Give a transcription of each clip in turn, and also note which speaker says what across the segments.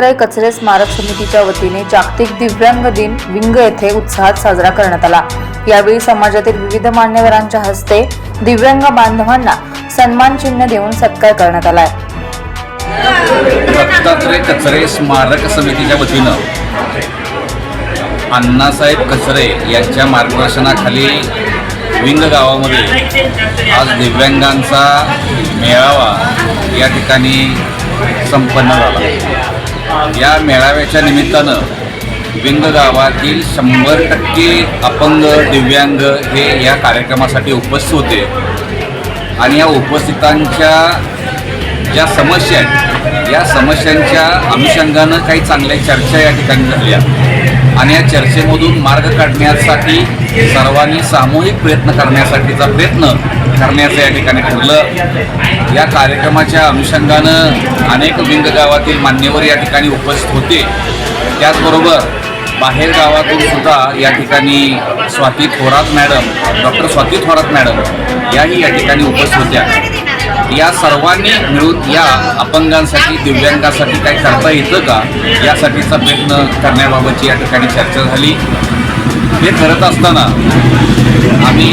Speaker 1: दत्तात्रय कचरे स्मारक समितीच्या वतीने जागतिक दिव्यांग दिन विंग येथे उत्साहात साजरा करण्यात आला. यावेळी समाजातील विविध मान्यवरांच्या हस्ते दिव्यांग बांधवांना सन्मान चिन्ह देऊन सत्कार करण्यात आलाय
Speaker 2: दत्तात्रय कचरे स्मारक समितीच्या वतीनं अण्णासाहेब कचरे यांच्या मार्गदर्शनाखाली विंग गावामध्ये आज दिव्यांगांचा मेळावा या ठिकाणी संपन्न झाला. या मेळाव्याच्या निमित्तानं विंग गावातील शंभर टक्के अपंग दिव्यांग हे या कार्यक्रमासाठी उपस्थित होते. आणि या उपस्थितांच्या ज्या समस्या आहेत या समस्यांच्या अनुषंगानं काही चांगल्या चर्चा या ठिकाणी झाल्या. आणि या चर्चेमधून मार्ग काढण्यासाठी सर्वांनी सामूहिक प्रयत्न करण्यासाठीचा प्रयत्न करण्याचं या ठिकाणी ठरलं. या कार्यक्रमाच्या अनुषंगानं अनेक विंग गावातील मान्यवर या ठिकाणी उपस्थित होते. त्याचबरोबर बाहेर गावातून सुद्धा या ठिकाणी Swati Thorat madam doctor Swati Thorat madam याही या ठिकाणी उपस्थित होत्या. या सर्वांनी मिळून या अपंगांसाठी दिव्यांगासाठी काय करता येतं का? यासाठीचा प्रयत्न करण्याबाबतची या ठिकाणी चर्चा झाली. हे करत असताना आम्ही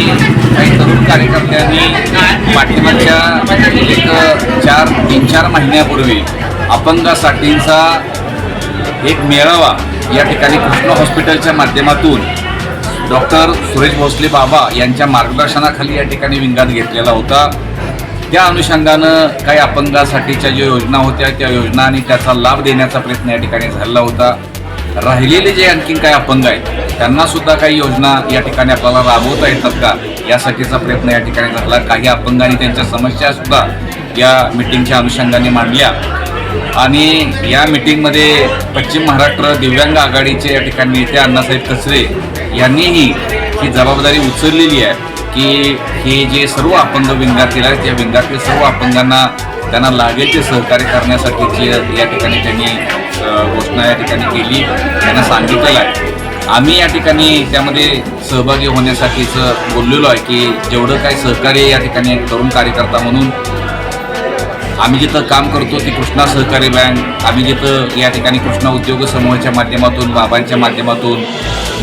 Speaker 2: काही तरुण कार्यकर्त्यांनी पाठिंबाच्या एक चार तीन चार महिन्यापूर्वी अपंगासाठीचा एक मेळावा या ठिकाणी कृष्ण हॉस्पिटलच्या माध्यमातून डॉक्टर सुरेश भोसले बाबा यांच्या मार्गदर्शनाखाली या ठिकाणी विंगात घेतलेला होता. त्या अनुषंगानं काही अपंगासाठीच्या ज्या योजना होत्या त्या योजना आणि त्याचा लाभ देण्याचा प्रयत्न या ठिकाणी झालेला होता. राहिलेले जे आणखीन काही अपंग आहेत त्यांना सुद्धा काही योजना या ठिकाणी आपल्याला राबवता येतात का? यासाठीचा प्रयत्न या ठिकाणी झाला. काही अपंगांनी त्यांच्या समस्या सुद्धा या मिटिंगच्या अनुषंगाने मांडल्या. आणि या मिटिंगमध्ये पश्चिम महाराष्ट्र दिव्यांग आघाडीचे या ठिकाणी नेते अण्णासाहेब कचरे यांनीही ही जबाबदारी उचललेली आहे की हे जे सर्व अपंग विंगातील आहेत त्या विंगातील सर्व अपंगांना त्यांना लागेल ते सहकार्य करण्यासाठीची या ठिकाणी त्यांनी घोषणा या ठिकाणी केली. त्यांना सांगितलेलं आहे. आम्ही या ठिकाणी त्यामध्ये सहभागी होण्यासाठीचं बोललेलो आहे की जेवढं काही सहकार्य या ठिकाणी तरुण कार्यकर्ता म्हणून आम्ही जिथं काम करतो ती कृष्णा सहकारी बँक. आम्ही जिथं या ठिकाणी कृष्णा उद्योग समूहाच्या माध्यमातून बाबांच्या माध्यमातून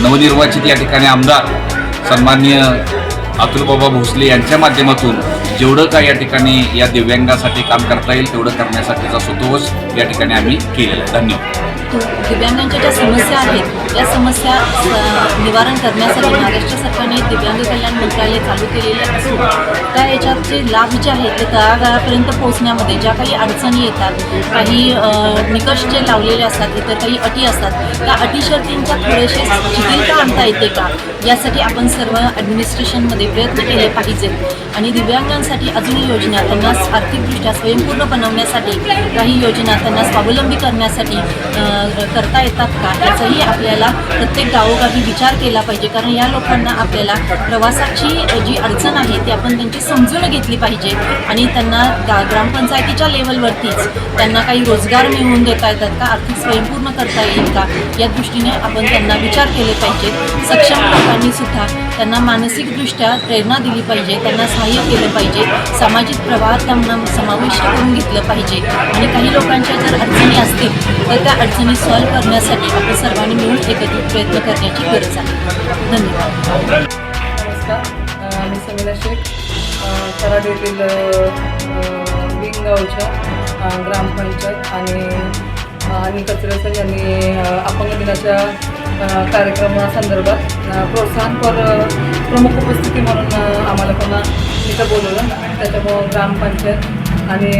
Speaker 2: नवनिर्वाचित या ठिकाणी आमदार सन्माननीय अतुलबाबा भोसले यांच्या माध्यमातून जेवढं काय या ठिकाणी या दिव्यांगासाठी काम करता येईल तेवढं करण्यासाठीचा सुतोष या ठिकाणी आम्ही केलेला आहे. धन्यवाद.
Speaker 3: दिव्यांगांच्या ज्या समस्या आहेत या समस्या निवारण करण्यासाठी महाराष्ट्र सरकारने दिव्यांग कल्याण मंत्रालय चालू केलेले असून त्या याच्यात जे लाभ जे आहेत ते तळागाळापर्यंत पोहोचण्यामध्ये ज्या काही अडचणी येतात काही निकष जे लावलेले असतात इतर काही अटी असतात त्या अटी शर्तींच्या थोडेसे शिथिलता आणता येते का? यासाठी आपण सर्व ॲडमिनिस्ट्रेशनमध्ये प्रयत्न केले पाहिजेत आणि दिव्यांगांसाठी अजूनही योजना त्यांना आर्थिकदृष्ट्या स्वयंपूर्ण बनवण्यासाठी काही योजना त्यांना स्वावलंबी करण्यासाठी करता येतात का? याचाही आपल्याला प्रत्येक गावोगावी विचार केला पाहिजे. कारण या लोकांना आपल्याला प्रवासाची जी अडचण आहे ती आपण त्यांची समजून घेतली पाहिजे. आणि त्यांना गा ग्रामपंचायतीच्या लेवलवरतीच त्यांना काही रोजगार मिळवून देता येतात का? आर्थिक स्वयंपूर्ण करता येईल का? या दृष्टीने आपण त्यांना विचार केले पाहिजेत सक्षम लोकांनी सुद्धा त्यांना मानसिकदृष्ट्या प्रेरणा दिली पाहिजे त्यांना सहाय्य केलं पाहिजे सामाजिक प्रवाहात त्यांना समाविष्ट करून घेतलं पाहिजे. आणि काही लोकांच्या जर अडचणी असतील तर त्या अडचणी सॉल्व्ह करण्यासाठी आपण सर्वांनी मिळून एकत्रित प्रयत्न करण्याची गरज आहे. धन्यवाद.
Speaker 4: नमस्कार. मी समीरा शेख. कराड येथील विंगावच्या गावच्या ग्रामपंचायत आणि आणि कचरेसर यांनी अपंग दिनाच्या कार्यक्रमासंदर्भात प्रोत्साहनपर प्रमुख उपस्थिती म्हणून आम्हाला पुन्हा तिथं बोलवलं. त्याच्यामुळं ग्रामपंचायत आणि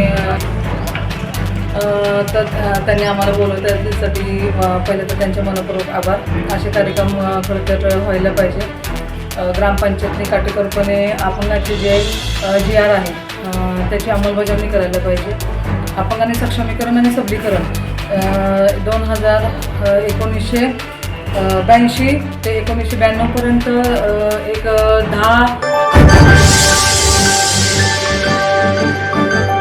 Speaker 4: तर त्यांनी आम्हाला बोलवलं. त्यासाठी पहिले तर त्यांचे मनपूर्वक आभार. असे कार्यक्रम अ, खरं तर व्हायला पाहिजे. ग्रामपंचायतने काटेकोरपणे अपंगाचे जे जी आर आहे त्याची अंमलबजावणी करायला पाहिजे. अपंगाने सक्षमीकरण आणि सबलीकरण. दोन हजार एकोणीसशे ब्याऐंशी ते एकोणीसशे ब्याण्णवपर्यंत एक दहा